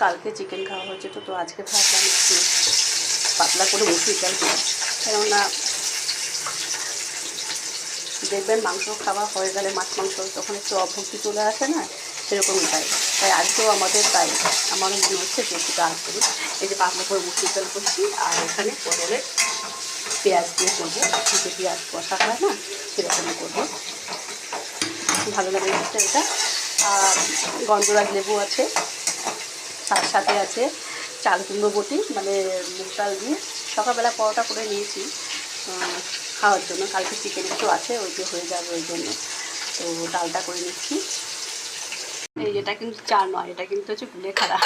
কালকে চিকেন খাওয়া হয়েছে, তো তো আজকে ভাবলাম একটু পাতলা করে মুসুর ডাল কেননা দেখবেন মাংস খাওয়া হয়ে গেলে মাছ মাংস তখন একটু অভক্তি চলে আসে না সেরকমই তাই। তাই আজকেও আমাদের তাই, আমার মনে হচ্ছে যে একটু ডাল করি এই যে পাতলা করে মুসুর ডাল করছি, আর এখানে পটলের পেঁয়াজ দিয়ে করব। যে পেঁয়াজ কষা হয় না, সেরকমই করব। ভালো লাগে এটা। আর গন্ধরাজ লেবু আছে তার সাথে আছে চাল কুমড়ো বটি মানে মুগ ডাল দিয়ে। সকালবেলা পরোটা করে নিয়েছি খাওয়ার জন্য। কালকে চিকেন একটু আছে, ওই যে হয়ে যাবে ওই জন্য। তো ডালটা করে নিচ্ছি। এই এটা কিন্তু চা নয়, এটা কিন্তু হচ্ছে কুলেখাড়া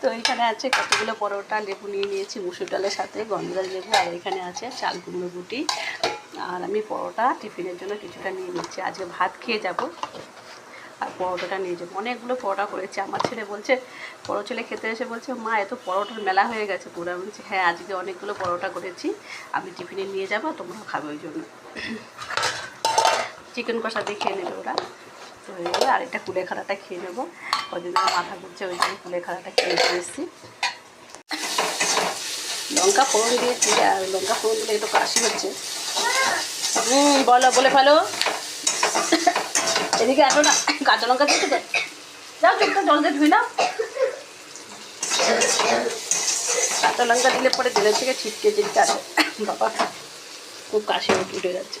তো এখানে আছে কতগুলো পরোটা, লেবু নিয়ে নিয়েছি, মুসুর ডালের সাথে, গন্ধরাজ লেবু, আর এখানে আছে চাল কুমড়ো গুটি আর আমি পরোটা টিফিনের জন্য কিছুটা নিয়ে নিচ্ছি। আজকে ভাত খেয়ে যাব। আর পরোটাটা নিয়ে যাব। অনেকগুলো পরোটা করেছি। আমার ছেলে বলছে, বড়ো ছেলে খেতে এসে বলছে, মা, এত পরোটার মেলা হয়ে গেছে পুরো। বলছি হ্যাঁ আজকে অনেকগুলো পরোটা করেছি। আমি টিফিনে নিয়ে যাব তোমরাও খাবে ওই জন্য। চিকেন কষা দিয়ে খেয়ে নেবে ওরা। তো আর একটা কুলেখাড়াটা খেয়ে নেব। কদিন মাথা ঘুরছে, ওই জন্য কুলেখাড়াটা খেয়ে এসেছি। লঙ্কা ফোড়ন দিয়েছি, আর লঙ্কা ফোড়ন দিলে একটু কাশি হচ্ছে। হুম, বলো, বলে ফেলো। এদিকে আসো না কাঁচা লঙ্কা দিতে দে যাও চোখটা জল দিয়ে ধুই নাও। কাঁচা লঙ্কা দিলে পরে দিলের থেকে ছিটকে ছিটকে আসে। বাবা, খুব কাশি উঠে যাচ্ছে।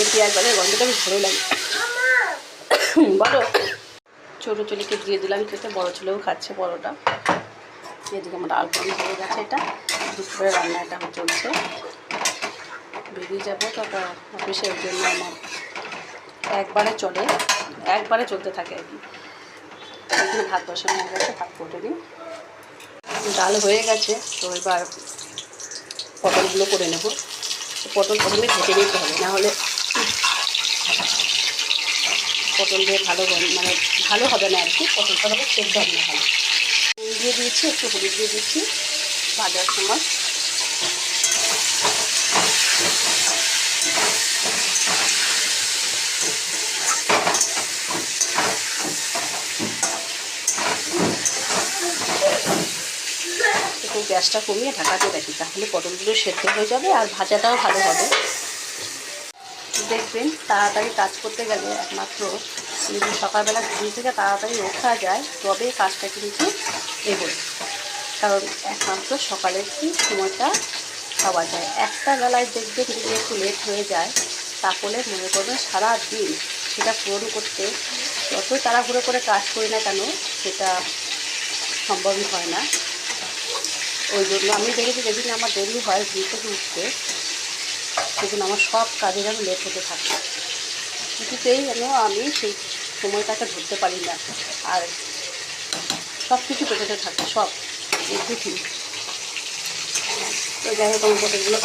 এই পেঁয়াজ গন্ধটা বেশ ভালো লাগে। বলো, ছোটো ছেলেকে দিয়ে দিলাম খেতে, বড়ো ছেলেও খাচ্ছে বড়োটা এদিকে আমার ডাল পানি হয়ে গেছে এটা। দুপুরে রান্না এটা চলছে। বেরিয়ে যাব তো অফিসের জন্য আমার। একবারে চলে, একবারে চলতে থাকে আর কি। এখানে ভাত বসানো হয়ে গেছে, ভাত করে নিই ডাল হয়ে গেছে, তো এবার পটলগুলো করে নেব। পটল প্রথমে ভেজে নিতে হবে, নাহলে পটল দিয়ে ভালো মানে ভালো হবে না আর কি, পটলটা হবে সেদ্ধ হবে না। ভালো দিয়ে দিয়েছি, একটু হলুদ দিয়ে দিচ্ছি, ভাজার সময়। একটু গ্যাসটা কমিয়ে ঢাকাতে রাখি, তাহলে পটলগুলো সেদ্ধ হয়ে যাবে আর ভাজাটাও ভালো হবে। দেখবেন তাড়াতাড়ি কাজ করতে গেলে একমাত্র যদি সকালবেলা ঘুম থেকে তাড়াতাড়ি ওঠা যায়, তবে কাজটা কিন্তু এগোয়। কারণ একমাত্র সকালের কি সময়টা পাওয়া যায়। একটা বেলায় দেখবেন যদি একটু লেট হয়ে যায়, তাহলে মনে করবেন সারা দিন সেটা পূরণ করতে যত তাড়াহুড়ো করে কাজ করি না কেন, সেটা সম্ভবই হয় না। ওই জন্য আমি দেখেছি যেদিন আমার দেরি হয় ঘুম থেকে উঠতে, সেদিন আমার সব কাজে যেন লেট হতে থাকে। কিছুতেই যেন আমি সেই সময়টাকে ধরতে পারি না। আর সব কিছু পেটেতে থাকে, সব এভরিথিং তো যাই হোক, আমার পটলগুলো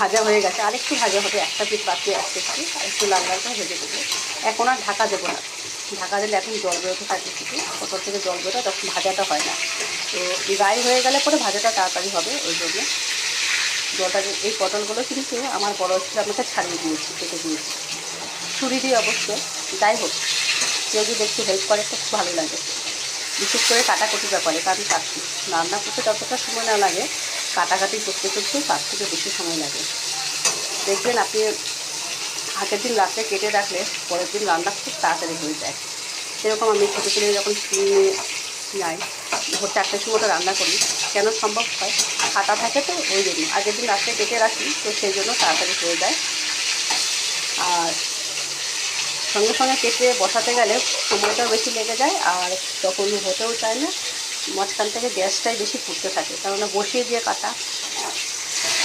ভাজা হয়ে গেছে। আরেকটু ভাজা হবে, একটা পিস বাকি আসতে একটু একটু লাল লাল করে ভেজে দেবো এখন আর ঢাকা দেবো না। ঢাকা দিলে এখন জল বেরোতে থাকে শুধু পটল থেকে জল বেরোয়, তখন ভাজাটা হয় না। তো গায়ে হয়ে গেলে পরে ভাজাটা তাড়াতাড়ি হবে, ওই জন্য জলটা এই পটলগুলো কিন্তু আমার বড় ছেলে আমাকে ছাড়িয়ে দিয়েছি, কেটে দিয়েছি। ছুরি দিয়ে অবশ্য। যাই হোক, কেউ যদি একটু হেল্প করে, খুব ভালো লাগে। বিশেষ করে কাটাকুটি ব্যাপারে, কারণ রান্না করতে যতটা সময় না লাগে কাটাকাটি করতে করতে তার থেকে বেশি সময় লাগে। দেখবেন আপনি আগের দিন রাত্রে কেটে রাখলে পরের দিন রান্না খুব তাড়াতাড়ি হয়ে যায়। সেরকম আমি ছোটো ছেলে যখন স্কুলে যাই, ভোর চারটের সময় ওটা রান্না করি, কেন সম্ভব হয়? কাটা থাকে তো, ওই জন্য। আগের দিন রাত্রে কেটে রাখি, তো সেই জন্য তাড়াতাড়ি হয়ে যায়। আর সঙ্গে সঙ্গে কেটে বসাতে গেলে সময়টাও বেশি লেগে যায়, আর তখন হতেও চায় না। মাঝখান থেকে গ্যাসটাই বেশি ফুটতে থাকে, কেননা বসিয়ে দিয়ে কাটা,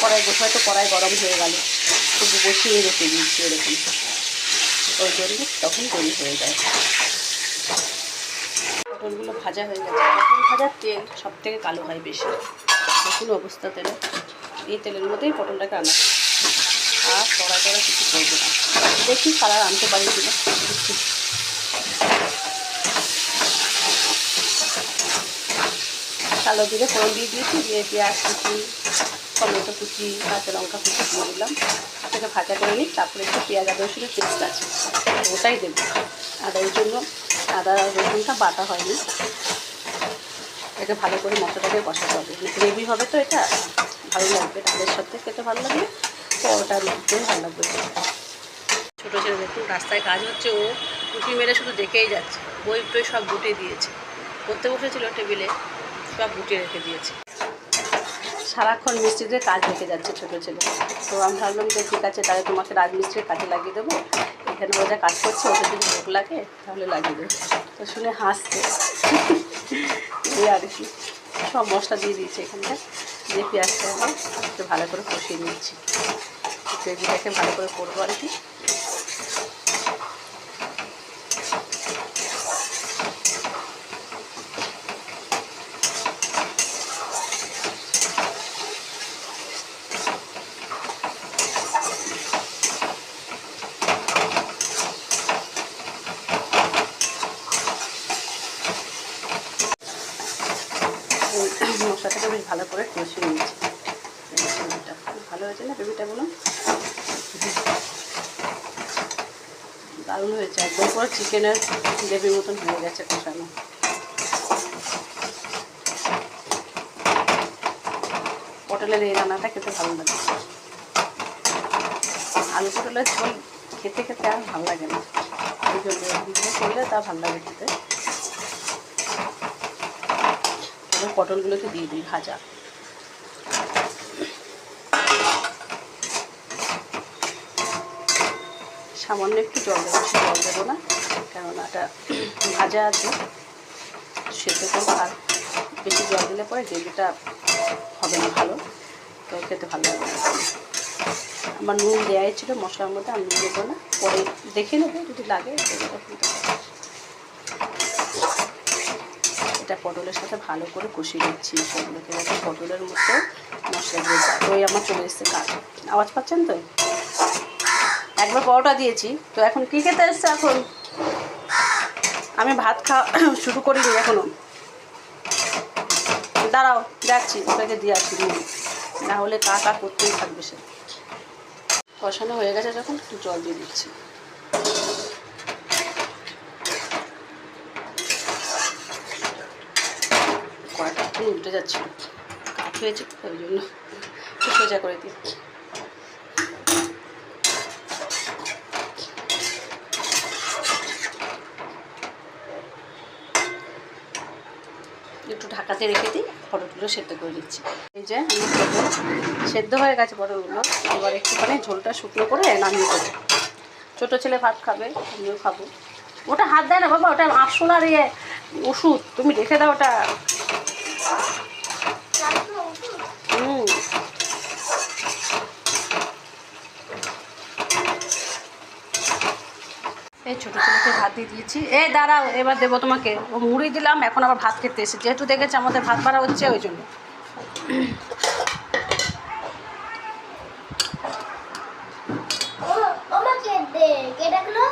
কড়াই বসে, হয়তো কড়াই গরম হয়ে গেল, শুধু বসিয়ে রেখে দিয়েছি এরকম। ওই জন্য তখন দেরি হয়ে যায়। পটলগুলো ভাজা হয়ে গেছে। পটল ভাজার তেল সব থেকে কালো হয় বেশি। দেখুন অবস্থা তেলে। এই তেলের মধ্যেই পটলটাকে আনা আর কড়া টড়া কিছু করব না। দেখি কালার আনতে পারি কিনা। কালো জিরে, ফোড়ন দিয়ে দিয়েছি, দিয়ে পেঁয়াজ কুচি, টমেটো কুচি, কাঁচা লঙ্কা কুচি দিয়ে দিলাম। সেটা ভাজা করে নিই, তারপরে একটু পেঁয়াজ আদা রসুনের পেস্ট আছে, ওটাই দেবো। আর ওই জন্য আদা রসুনটা বাটা হয়নি। এটাকে ভালো করে মশলাটাকে কষাতে হবে। গ্রেভি হবে তো এটা, ভালো লাগবে ডালের সাথে খেতে ভালো লাগবে, পরোটা লুচিতেও ভালো লাগবে। ছোটো ছেলে দেখুন, রাস্তায় কাজ হচ্ছে, ও উঁকি মেরে শুধু দেখেই যাচ্ছে, বই টই সব গুটে দিয়েছে। করতে বসেছিল টেবিলে সব গুটিয়ে রেখে দিয়েছে। সারাক্ষণ মিস্ত্রিদের কাজ রেখে যাচ্ছে ছোটো ছেলে। তো আমি ভাবলাম যে ঠিক আছে, তাহলে তোমাকে রাজমিস্ত্রির কাজে লাগিয়ে দেবো। এখানে ও যা কাজ করছে ওদের যদি ভোগ লাগে, তাহলে লাগিয়ে দেবো। তো শুনে হাসছে। এই আর কি। সব মশলা দিয়ে দিয়েছি এখানটা। দিয়ে পেঁয়াজটা একটু ভালো করে কষিয়ে নিচ্ছি। গ্রেভিটাকে ভালো করে করব আর কি এই মশলাটাকে বেশ ভালো করে কষিয়ে নিয়েছি। ভালো হয়েছে না? বেবিটা বলুন। দারুণ হয়েছে। একদম পুরো চিকেনের গ্রেভির মতন হয়ে গেছে কষানো। পটলের এই রান্নাটা খেতে ভালো লাগে। আলু পটলের ঝোল খেতে খেতে আর ভালো লাগে না। এই করলে তা ভালো লাগে খেতে। এবার পটলগুলোকে দিয়ে দিই ভাজা সামান্য একটু জল দেবো, বেশি জল দেবো না কেননা এটা ভাজা আছে, সেদ্ধ আর বেশি জল দিলে পরে গ্রেভিটা হবে না ভালো, তো খেতে ভালো লাগবে আমার নুন দেওয়াই ছিল, মশলার মধ্যে আমি নুন দেবো না, পরে দেখে নেব যদি লাগে। এটা পটলের সাথে ভালো করে কষিয়ে দিচ্ছি সবগুলোকে যাতে পটলের মতো মশলা দিয়ে যায় ওই আমার চলে এসছে কাজ। আওয়াজ পাচ্ছেন তো? একবার পরোটা দিয়েছি। তো এখন কী খেতে এসছে এখন? আমি ভাত খাওয়া শুরু করিনি এখনও দাঁড়াও যাচ্ছি ওটাকে দিয়ে আসি। না হলে কা করতেই থাকবে সে। কষানো হয়ে গেছে, যখন একটু জল দিয়ে দিচ্ছি। কড়াটা একটু উল্টে যাচ্ছিল। কাঠ হয়েছে ওই জন্য একটু সোজা করে দিই। একটু ঢাকাতে রেখে দিই, পটলগুলো সেদ্ধ করে দিচ্ছি এই যে আমি পটল সেদ্ধ হয়ে গেছে পটলগুলো, এবার একটুখানি ঝোলটা শুকনো করে নামিয়ে দেবো। ছোটো ছেলে ভাত খাবে, আমিও খাব। ওটা হাত দেয় না বাবা, ওটা আরশোলার ইয়ে ওষুধ, তুমি রেখে দাও ওটা হুম এই ছোটো ছেলেকে ভাত দিয়ে দিয়েছি। এই দাঁড়াও এবার দেবো তোমাকে। ও মুড়ি দিলাম এখন আবার ভাত খেতে এসে যেহেতু দেখেছে আমাদের ভাত বাড়া হচ্ছে ওই জন্য। ডাকলো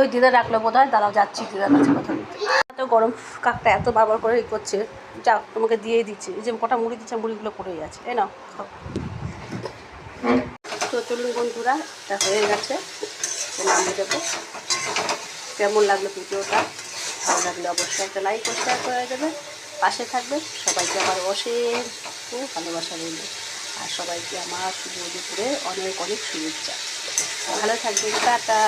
ওই দিদা রাখল বোধ হয় দাঁড়াও যাচ্ছি দিদার কাছে কথা বলতে। এত গরম কাকটা এত বারবার করে ই করছে। যা তোমাকে দিয়েই দিচ্ছি। এই যে কটা মুড়ি দিচ্ছে মুড়িগুলো পড়েই আছে। এই নাও তো চলুন বন্ধুরা এটা হয়ে গেছে। নামিয়ে দেবো। কেমন লাগল ভিডিওটা? ভালো লাগলে অবশ্যই একটা লাইক ও শেয়ার করে দেবে পাশে থাকবে সবাইকে আমার অশেষ ভালোবাসা রইল। আর সবাইকে আমার শুভ দুপুরে অনেক অনেক শুভেচ্ছা। ভালো থাকবেন। টাটা।